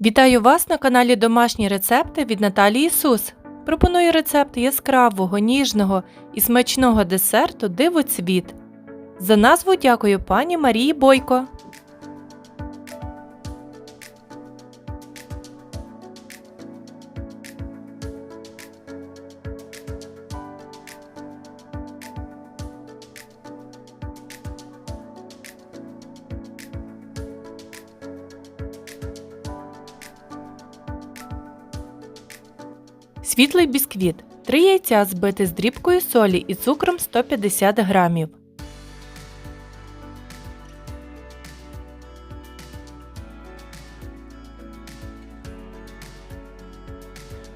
Вітаю вас на каналі Домашні рецепти від Наталії Ісус. Пропоную рецепт яскравого, ніжного і смачного десерту Дивоцвіт. За назву дякую пані Марії Бойко. Світлий бісквіт. 3 яйця збити з дрібкою солі і цукром 150 грамів.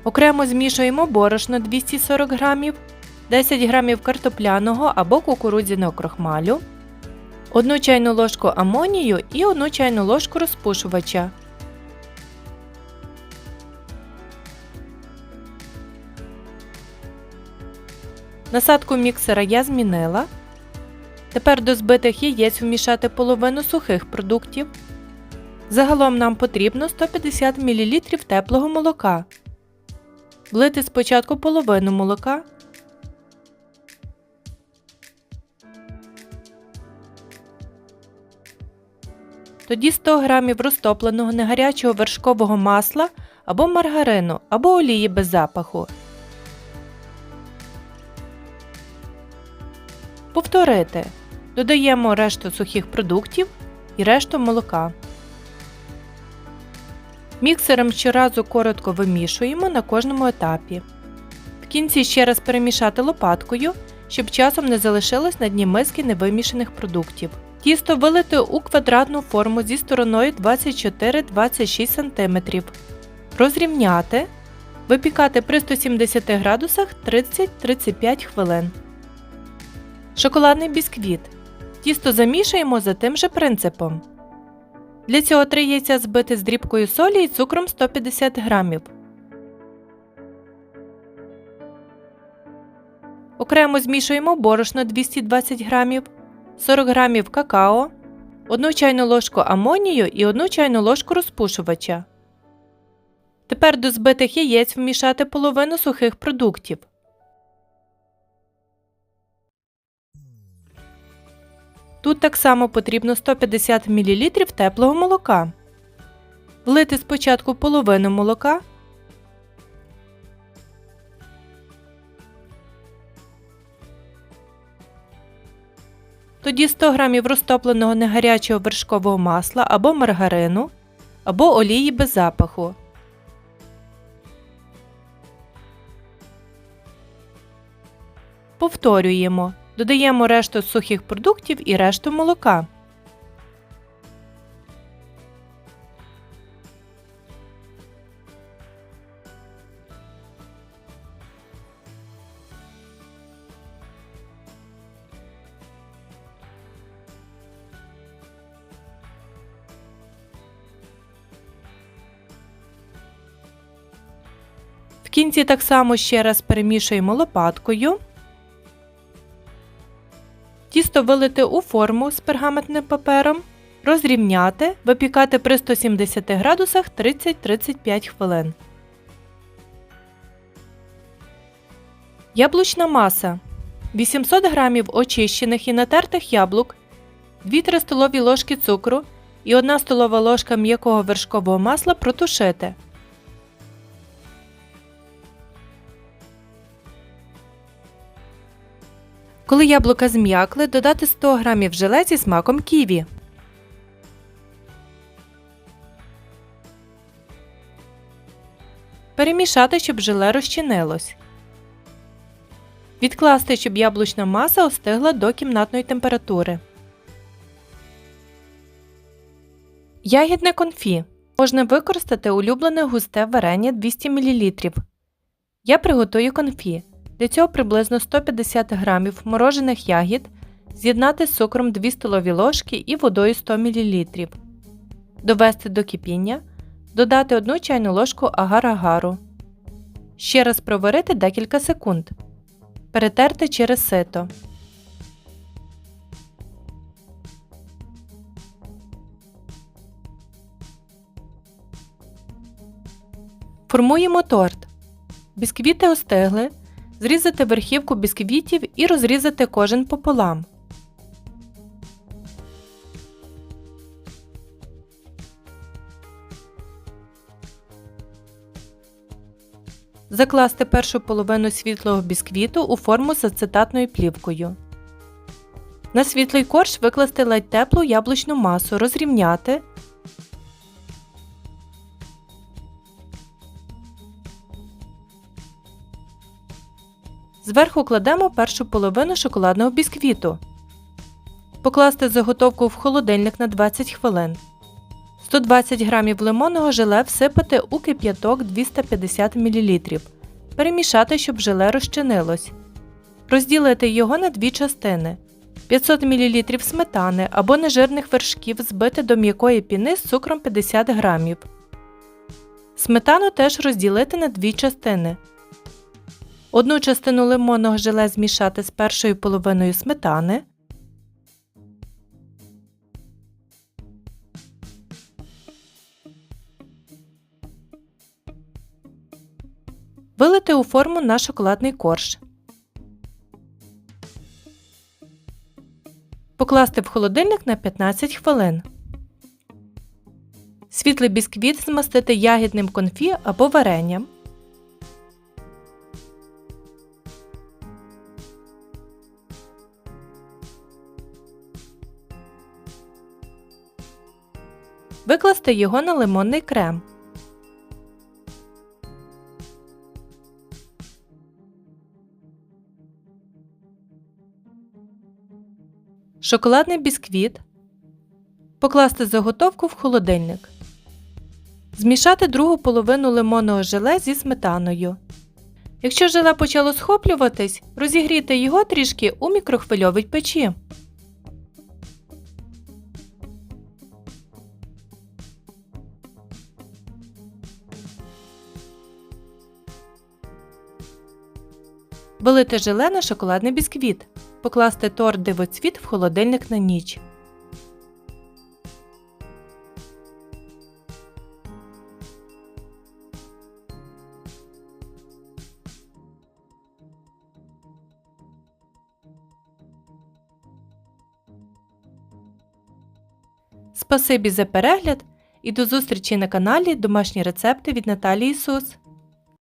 Окремо змішуємо борошно 240 грамів, 10 грамів картопляного або кукурудзяного крохмалю, 1 чайну ложку амонію і 1 чайну ложку розпушувача. Насадку міксера я змінила. Тепер до збитих яєць вмішати половину сухих продуктів. Загалом нам потрібно 150 мл теплого молока. Влити спочатку половину молока. Тоді 100 г розтопленого негарячого вершкового масла або маргарину, або олії без запаху. Повторити. Додаємо решту сухих продуктів і решту молока. Міксером щоразу коротко вимішуємо на кожному етапі. В кінці ще раз перемішати лопаткою, щоб часом не залишилось на дні миски невимішаних продуктів. Тісто вилити у квадратну форму зі стороною 24-26 см. Розрівняти. Випікати при 170 градусах 30-35 хвилин. Шоколадний бісквіт. Тісто замішуємо за тим же принципом. Для цього 3 яйця збити з дрібкою солі і цукром 150 г. Окремо змішуємо борошно 220 г, 40 г какао, 1 чайну ложку амонію і 1 чайну ложку розпушувача. Тепер до збитих яєць вмішати половину сухих продуктів. Тут так само потрібно 150 мл теплого молока. Влити спочатку половину молока. Тоді 100 г розтопленого негарячого вершкового масла або маргарину, або олії без запаху. Повторюємо. Додаємо решту сухих продуктів і решту молока. В кінці так само ще раз перемішуємо лопаткою. Тісто вилити у форму з пергаментним папером, розрівняти, випікати при 170 градусах 30-35 хвилин. Яблучна маса 800 г очищених і натертих яблук, 2-3 столові ложки цукру і 1 столова ложка м'якого вершкового масла протушити. Коли яблука зм'якли, додати 100 г желе зі смаком ківі. Перемішати, щоб желе розчинилось. Відкласти, щоб яблучна маса остигла до кімнатної температури. Ягідне конфі. Можна використати улюблене густе варення 200 мл. Я приготую конфі. Для цього приблизно 150 г морожених ягід з'єднати з цукром 2 столові ложки і водою 100 мл. Довести до кипіння. Додати 1 чайну ложку агар-агару. Ще раз проварити декілька секунд. Перетерти через сито. Формуємо торт. Бісквіти остигли. Зрізати верхівку бісквітів і розрізати кожен пополам. Закласти першу половину світлого бісквіту у форму з ацетатною плівкою. На світлий корж викласти ледь теплу яблучну масу, розрівняти. Зверху кладемо першу половину шоколадного бісквіту. Покласти заготовку в холодильник на 20 хвилин. 120 г лимонного желе всипати у кип'яток 250 мл. Перемішати, щоб желе розчинилось. Розділити його на дві частини. 500 мл сметани або нежирних вершків збити до м'якої піни з цукром 50 г. Сметану теж розділити на дві частини. Одну частину лимонного желе змішати з першою половиною сметани. Вилити у форму на шоколадний корж. Покласти в холодильник на 15 хвилин. Світлий бісквіт змастити ягідним конфі або варенням. Викласти його на лимонний крем. Шоколадний бісквіт. Покласти заготовку в холодильник. Змішати другу половину лимонного желе зі сметаною. Якщо желе почало схоплюватись, розігрійте його трішки у мікрохвильовій печі. Вилити желе на шоколадний бісквіт. Покласти торт дивоцвіт в холодильник на ніч. Спасибі за перегляд і до зустрічі на каналі Домашні рецепти від Наталії Сус.